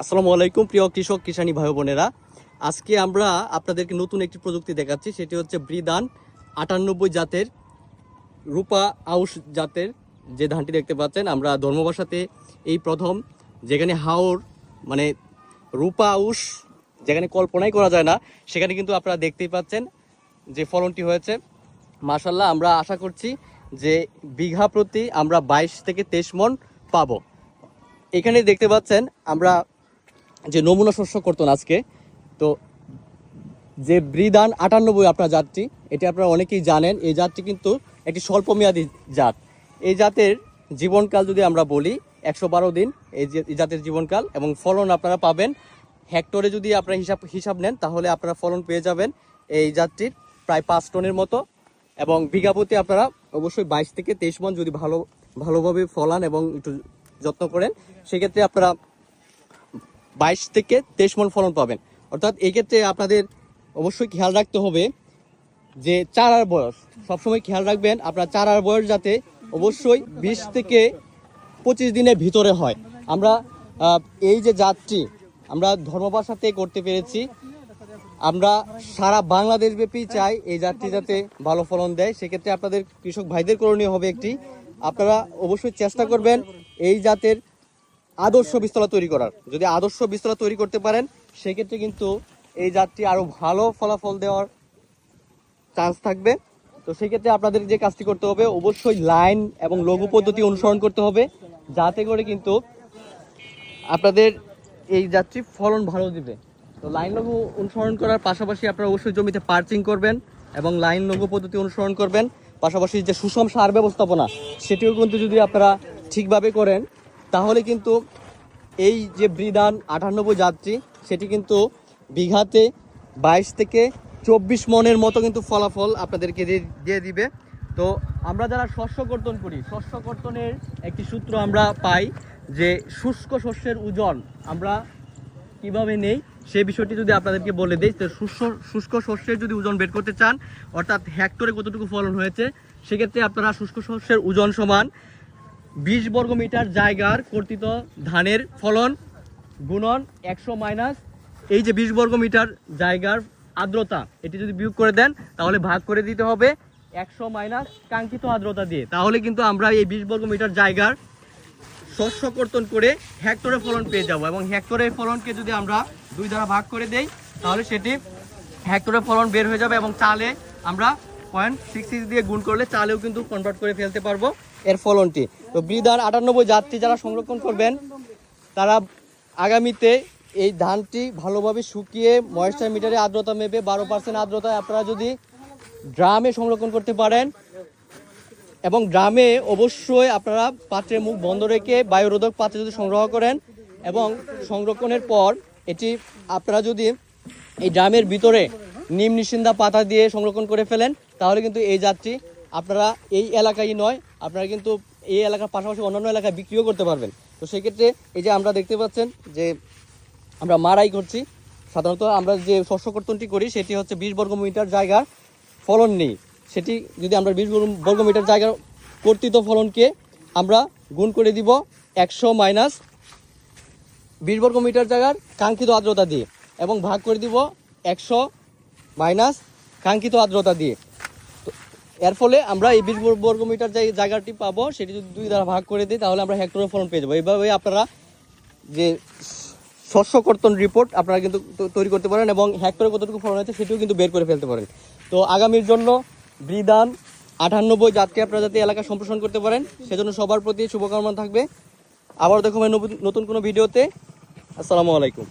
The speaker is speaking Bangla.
আসসালামু আলাইকুম, প্রিয় কৃষক, কিষানী ভাই বোনেরা। আজকে আমরা আপনাদেরকে নতুন একটি প্রযুক্তি দেখাচ্ছি, সেটি হচ্ছে ব্রিদান আটানব্বই জাতের রূপা আউশ জাতের যে ধানটি দেখতে পাচ্ছেন। আমরা ধর্মবাসাতে এই প্রথম, যেখানে হাওর মানে রূপা আউশ, যেখানে কল্পনাই করা যায় না, সেখানে কিন্তু আপনারা দেখতেই পাচ্ছেন যে ফলনটি হয়েছে। মাশাল্লাহ আমরা আশা করছি যে বিঘা প্রতি আমরা বাইশ থেকে তেইশ মন পাবো। এখানে দেখতে পাচ্ছেন, আমরা যে নমুনা শস্য করতেন আজকে, তো যে ব্রিদান আটানব্বই আপনার জাতটি, এটি আপনারা অনেকেই জানেন, এই জাতটি কিন্তু একটি স্বল্পমেয়াদী জাত। এই জাতের জীবনকাল যদি আমরা বলি, একশো বারো দিন এই জাতের জীবনকাল এবং ফলন আপনারা পাবেন। হেক্টরে যদি আপনারা হিসাব হিসাব নেন, তাহলে আপনারা ফলন পেয়ে যাবেন এই জাতটির প্রায় পাঁচ টনের মতো এবং বিঘাপতি আপনারা অবশ্যই বাইশ থেকে তেইশ মন যদি ভালো ভালোভাবে ফলান এবং একটু যত্ন করেন, সেক্ষেত্রে আপনারা বাইশ থেকে তেইশ মন ফলন পাবেন। অর্থাৎ এই ক্ষেত্রে আপনাদের অবশ্যই খেয়াল রাখতে হবে যে চারার বয়স। সবসময় খেয়াল রাখবেন, আপনার চারার বয়স যাতে অবশ্যই বিশ থেকে পঁচিশ দিনের ভিতরে হয়। আমরা এই যে জাতটি আমরা ধর্মবাসাতে করতে পেরেছি। আমরা সারা বাংলাদেশ ব্যাপী চাই এই জাতটি যাতে ভালো ফলন দেয়। সেক্ষেত্রে আপনাদের কৃষক ভাইদের করণীয় হবে একটি। আপনারা অবশ্যই চেষ্টা করবেন এই জাতের আদর্শ বীজতলা তৈরি করার। যদি আদর্শ বীজতলা তৈরি করতে পারেন, সেক্ষেত্রে কিন্তু এই জাতটি আরও ভালো ফলাফল দেওয়ার চান্স থাকবে। তো সেক্ষেত্রে আপনাদের যে কাজটি করতে হবে, অবশ্যই লাইন এবং লঘু পদ্ধতি অনুসরণ করতে হবে, যাতে করে কিন্তু আপনাদের এই যাত্রী ফলন ভালো দিবে। তো লাইন লঘু অনুসরণ করার পাশাপাশি আপনারা অবশ্যই জমিতে পার্চিং করবেন এবং লাইন লঘু পদ্ধতি অনুসরণ করবেন। পাশাপাশি যে সুষম সার ব্যবস্থাপনা, সেটিও কিন্তু যদি আপনারা ঠিকভাবে করেন তাহলে কিন্তু এই যে ব্রিদান আটানব্বই যাত্রী, সেটি কিন্তু বিঘাতে বাইশ থেকে চব্বিশ মনের মতো কিন্তু ফলাফল আপনাদেরকে দিয়ে- দিবে। তো আমরা যারা শস্য কর্তন করি, শস্য কর্তনের একটি সূত্র আমরা পাই যে শুষ্ক শস্যের ওজন আমরা কীভাবে নেই সেই বিষয়টি যদি আপনাদেরকে বলে দিই, তো শুষ্ক শুষ্ক শস্যের যদি ওজন বের করতে চান, অর্থাৎ হেক্টরে কতটুকু ফলন হয়েছে, সেক্ষেত্রে আপনারা শুষ্ক শস্যের ওজন সমান বিশ বর্গ মিটার জায়গার কর্তৃত ধানের ফলন গুণন একশো মাইনাস এই যে বিশ বর্গ মিটার জায়গার আর্দ্রতা, এটি যদি বিয়োগ করে দেন, তাহলে ভাগ করে দিতে হবে একশো মাইনাস কাঙ্ক্ষিত আর্দ্রতা দিয়ে। তাহলে কিন্তু আমরা এই বিশ বর্গ মিটার জায়গার শস্য কর্তন করে হেক্টরে ফলন পেয়ে যাব এবং হেক্টরের ফলনকে যদি আমরা দুই দ্বারা ভাগ করে দেই, তাহলে সেটি হেক্টরে ফলন বের হয়ে যাবে এবং চালে আমরা পয়েন্ট সিক্স সিক্স দিয়ে গুণ করলে চালেও কিন্তু কনভার্ট করে ফেলতে পারব এর ফলনটি। তো বিধান আটানব্বই যাত্রী যারা সংরক্ষণ করবেন, তারা আগামীতে এই ধানটি ভালোভাবে শুকিয়ে ময়েশ্চার মিটারে আর্দ্রতা মেপে বারো পার্সেন্ট আর্দ্রতায় আপনারা যদি ড্রামে সংরক্ষণ করতে পারেন এবং গ্রামে অবশ্যই আপনারা পাত্রের মুখ বন্ধ রেখে বায়ুরোধক পাত্রে যদি সংগ্রহ করেন এবং সংরক্ষণের পর এটি আপনারা যদি এই ড্রামের ভিতরে নিম নিশিন্দা পাতা দিয়ে সংরক্ষণ করে ফেলেন, তাহলে কিন্তু এই যাত্রী আপনারা এই এলাকায় নয়, আপনারা কিন্তু এই এলাকার পাশাপাশি অন্যান্য এলাকায় বিক্রিও করতে পারবেন। তো সেক্ষেত্রে এই যে আমরা দেখতে পাচ্ছেন যে আমরা মারাই করছি। সাধারণত আমরা যে শস্য কর্তনটি করি, সেটি হচ্ছে বিশ বর্গ মিটার জায়গার ফলন নেই। সেটি যদি আমরা বিশ বর্গ মিটার জায়গার কর্তৃত ফলনকে আমরা গুণ করে দিব একশো মাইনাস বিশ বর্গ মিটার জায়গার কাঙ্ক্ষিত আর্দ্রতা দিয়ে এবং ভাগ করে দিব একশো মাইনাস কাঙ্ক্ষিত আর্দ্রতা দিয়ে। এর ফলে আমরা এই বিশ বর্গ মিটার যে জায়গাটি পাবো, সেটি যদি দুই দ্বারা ভাগ করে দিই, তাহলে আমরা হেক্টরের ফলন পেয়ে যাব। এইভাবে আপনারা যে শস্য কর্তন রিপোর্ট আপনারা কিন্তু তৈরি করতে পারেন এবং হেক্টরে কতটুকু ফলন হয়েছে সেটিও কিন্তু বের করে ফেলতে পারেন। তো আগামীর জন্য বৃদান আটানব্বই জাতকে আপনারা যাতে এলাকা সম্প্রসারণ করতে পারেন, সেজন্য সবার প্রতি শুভকামনা থাকবে। আবার দেখো নতুন কোনো ভিডিওতে। আসসালামু আলাইকুম।